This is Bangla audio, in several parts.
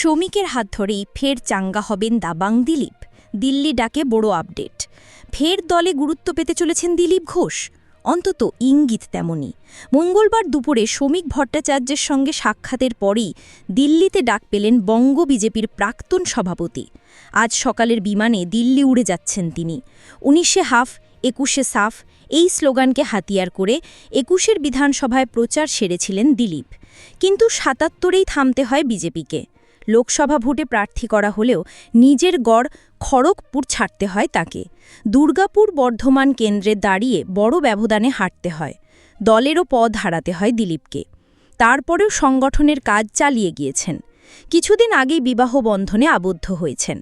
শ্রমিকের হাত ধরেই ফের চাঙ্গা হবেন দাবাং দিলীপ। দিল্লি ডাকে বড় আপডেট। ফের দলে গুরুত্ব পেতে চলেছেন দিলীপ ঘোষ। অন্তত ইঙ্গিত তেমনই। মঙ্গলবার দুপুরে শ্রমিক ভট্টাচার্যের সঙ্গে সাক্ষাতের পরেই দিল্লিতে ডাক পেলেন বঙ্গ বিজেপির প্রাক্তন সভাপতি। আজ সকালের বিমানে দিল্লি উড়ে যাচ্ছেন তিনি। উনিশে হাফ, একুশে সাফ এই স্লোগানকে হাতিয়ার করে একুশের বিধানসভায় প্রচার সেরেছিলেন দিলীপ। কিন্তু সাতাত্তরেই থামতে হয় বিজেপিকে। লোকসভা ভোটে প্রার্থী করা হলেও নিজের গড় খড়গপুর ছাড়তে হয় তাকে। দুর্গাপুর বর্ধমান কেন্দ্রে দাঁড়িয়ে বড় ব্যবধানে হাঁটতে হয়। দলেরও পদ হারাতে হয় দিলীপকে। তারপরেও সংগঠনের কাজ চালিয়ে গিয়েছেন। কিছুদিন আগেই বিবাহ বন্ধনে আবদ্ধ হয়েছেন।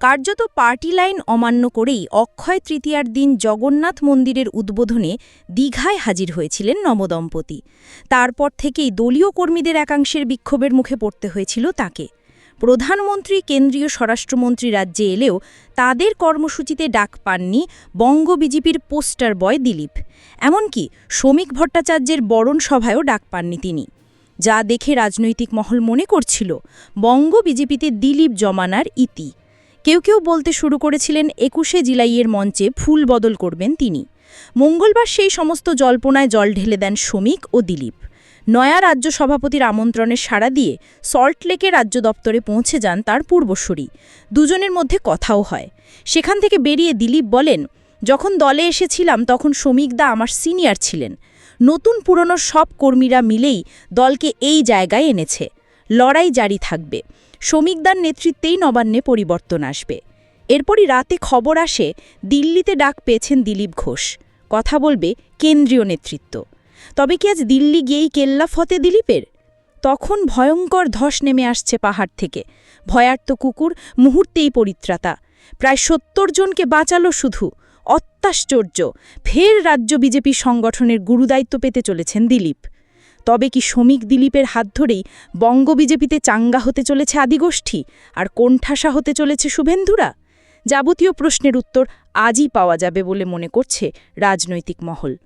কার্যত পার্টি লাইন অমান্য করেই অক্ষয় তৃতীয়ার দিন জগন্নাথ মন্দিরের উদ্বোধনে দীঘায় হাজির হয়েছিলেন নবদম্পতি। তারপর থেকেই দলীয় কর্মীদের একাংশের বিক্ষোভের মুখে পড়তে হয়েছিল তাকে। প্রধানমন্ত্রী, কেন্দ্রীয় স্বরাষ্ট্রমন্ত্রী রাজ্যে এলেও তাদের কর্মসূচিতে ডাক পাননি বঙ্গ বিজেপির পোস্টার বয় দিলীপ। এমনকি শ্রমিক ভট্টাচার্যের বরণ সভায়ও ডাক পাননি তিনি। যা দেখে রাজনৈতিক মহল মনে করছিল, বঙ্গ বিজেপিতে দিলীপ জমানার ইতি। কেউ কেউ বলতে শুরু করেছিলেন, একুশে জিলাইয়ের মঞ্চে ফুল বদল করবেন তিনি। মঙ্গলবার সেই সমস্ত জল্পনায় জল ঢেলে দেন শ্রমিক ও দিলীপ। নয়া রাজ্য সভাপতির আমন্ত্রণে সাড়া দিয়ে সল্টলেকে রাজ্য দপ্তরে পৌঁছে যান তার পূর্বসূরি। দুজনের মধ্যে কথাও হয়। সেখান থেকে বেরিয়ে দিলীপ বলেন, যখন দলে এসেছিলাম তখন শ্রমিকদা আমার সিনিয়র ছিলেন। নতুন পুরনো সব কর্মীরা মিলেই দলকে এই জায়গায় এনেছে। লড়াই জারি থাকবে। শ্রমিকদার নেতৃত্বেই নবান্নে পরিবর্তন আসবে। এরপরই রাতে খবর আসে, দিল্লিতে ডাক পেয়েছেন দিলীপ ঘোষ। কথা বলবে কেন্দ্রীয় নেতৃত্ব। তবে কি আজ দিল্লি গিয়েই কেল্লা ফতে দিলীপের? তখন ভয়ঙ্কর ধস নেমে আসছে পাহাড় থেকে। ভয়ার্ত কুকুর মুহূর্তেই পরিত্রাতা। প্রায় সত্তর জনকে বাঁচালো শুধু। অত্যাশ্চর্য। ফের রাজ্য বিজেপি সংগঠনের গুরুদায়িত্ব পেতে চলেছেন দিলীপ। তবে কি শ্রমিক দিলীপের হাত ধরেই বঙ্গ বিজেপিতে চাঙ্গা হতে চলেছে আদিগোষ্ঠী? আর কোণঠাসা হতে চলেছে শুভেন্দুরা? যাবতীয় প্রশ্নের উত্তর আজই পাওয়া যাবে বলে মনে করছে রাজনৈতিক মহল।